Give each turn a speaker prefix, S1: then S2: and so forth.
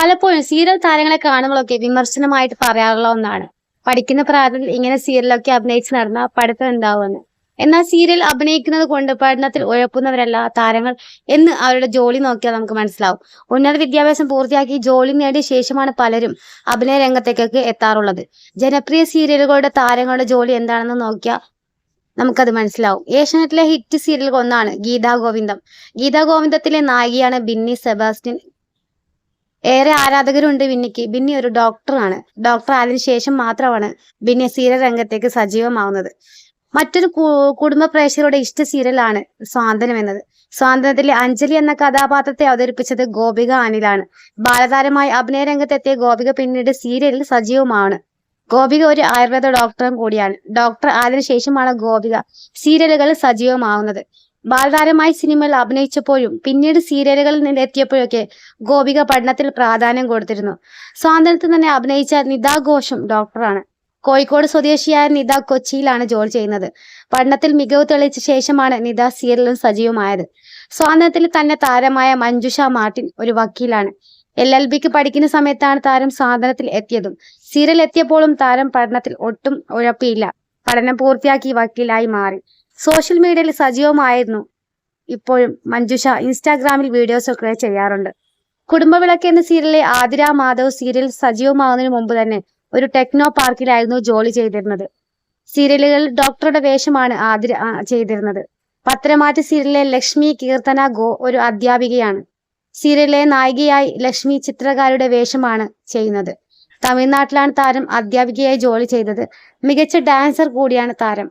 S1: പലപ്പോഴും സീരിയൽ താരങ്ങളെ കാണുമ്പോഴൊക്കെ വിമർശനമായിട്ട് പറയാറുള്ള ഒന്നാണ്. പഠിക്കുന്ന പ്രായത്തിൽ ഇങ്ങനെ സീരിയലൊക്കെ അഭിനയിച്ച് നടന്ന പഠിത്തം എന്താവുമെന്ന്. എന്നാൽ സീരിയൽ അഭിനയിക്കുന്നത് കൊണ്ട് പഠനത്തിൽ ഉഴപ്പുന്നവരല്ല താരങ്ങൾ എന്ന് അവരുടെ ജോലി നോക്കിയാൽ നമുക്ക് മനസ്സിലാവും. ഉന്നത വിദ്യാഭ്യാസം പൂർത്തിയാക്കി ജോലി നേടിയ ശേഷമാണ് പലരും അഭിനയ രംഗത്തേക്കൊക്കെ എത്താറുള്ളത്. ജനപ്രിയ സീരിയലുകളുടെ താരങ്ങളുടെ ജോലി എന്താണെന്ന് നോക്കിയാൽ നമുക്കത് മനസ്സിലാവും. ഏഷ്യാനെറ്റിലെ ഹിറ്റ് സീരിയൽ ഒന്നാണ് ഗീതാ ഗോവിന്ദം ഗീതാ ഗോവിന്ദത്തിലെ നായികയാണ് ബിന്നി സെബാസ്റ്റ്യൻ. ഏറെ ആരാധകരുണ്ട് ബിന്നിക്ക് ബിന്നി ഒരു ഡോക്ടറാണ് ഡോക്ടർ ആയതിനു ശേഷം മാത്രമാണ് ബിന്നി സീരിയൽ രംഗത്തേക്ക് സജീവമാവുന്നത്. മറ്റൊരു കുടുംബ പ്രേക്ഷകരുടെ ഇഷ്ട സീരിയലാണ് സ്വാതന്ത്ര്യം എന്നത്. സ്വാതന്ത്ര്യത്തിലെ അഞ്ജലി എന്ന കഥാപാത്രത്തെ അവതരിപ്പിച്ചത് ഗോപിക അനിലാണ്. ബാലതാരമായി അഭിനയ രംഗത്തെത്തിയ ഗോപിക പിന്നീട് സീരിയലിൽ സജീവമാണ്. ഗോപിക ഒരു ആയുർവേദ ഡോക്ടറും കൂടിയാണ്. ഡോക്ടർ ആയതിനു ശേഷമാണ് ഗോപിക സീരിയലുകളിൽ സജീവമാവുന്നത്. ബാലതാരമായി സിനിമയിൽ അഭിനയിച്ചപ്പോഴും പിന്നീട് സീരിയലുകളിൽ നിന്ന് എത്തിയപ്പോഴൊക്കെ ഗോപിക പഠനത്തിൽ പ്രാധാന്യം കൊടുത്തിരുന്നു. സ്വാതന്ത്ര്യത്തിൽ തന്നെ അഭിനയിച്ച നിതാ ഘോഷും ഡോക്ടറാണ് കോഴിക്കോട് സ്വദേശിയായ നിത കൊച്ചിയിലാണ് ജോലി ചെയ്യുന്നത്. പഠനത്തിൽ മികവ് തെളിയിച്ച ശേഷമാണ് നിത സീരിയലും സജീവമായത്. സ്വാതന്ത്ര്യത്തിൽ തന്നെ താരമായ മഞ്ജുഷ മാർട്ടിൻ ഒരു വക്കീലാണ്. എൽ എൽ ബിക്ക് പഠിക്കുന്ന സമയത്താണ് താരം സ്വാതന്ത്ര്യത്തിൽ എത്തിയതും. സീരിയൽ എത്തിയപ്പോഴും താരം പഠനത്തിൽ ഒട്ടും ഉഴപ്പിയില്ല. പഠനം പൂർത്തിയാക്കി വക്കീലായി മാറി. സോഷ്യൽ മീഡിയയിൽ സജീവമായിരുന്നു ഇപ്പോഴും മഞ്ജുഷ ഇൻസ്റ്റാഗ്രാമിൽ വീഡിയോസ് ഒക്കെ ചെയ്യാറുണ്ട്. കുടുംബവിളക്ക് എന്ന സീരിയലിലെ ആതിര മാധവ് സീരിയൽ സജീവമാകുന്നതിന് മുമ്പ് തന്നെ ഒരു ടെക്നോ പാർക്കിലായിരുന്നു ജോലി ചെയ്തിരുന്നത്. സീരിയലുകളിൽ ഡോക്ടറുടെ വേഷമാണ് ആതിര ചെയ്തിരുന്നത്. പത്രമാറ്റ സീരിയലിലെ ലക്ഷ്മി കീർത്തന ഗോ ഒരു അധ്യാപികയാണ്. സീരിയലിലെ നായികയായി ലക്ഷ്മി ചിത്രകാരുടെ വേഷമാണ് ചെയ്യുന്നത്. തമിഴ്നാട്ടിലാണ് താരം അധ്യാപികയായി ജോലി ചെയ്തത്. മികച്ച ഡാൻസർ കൂടിയാണ് താരം.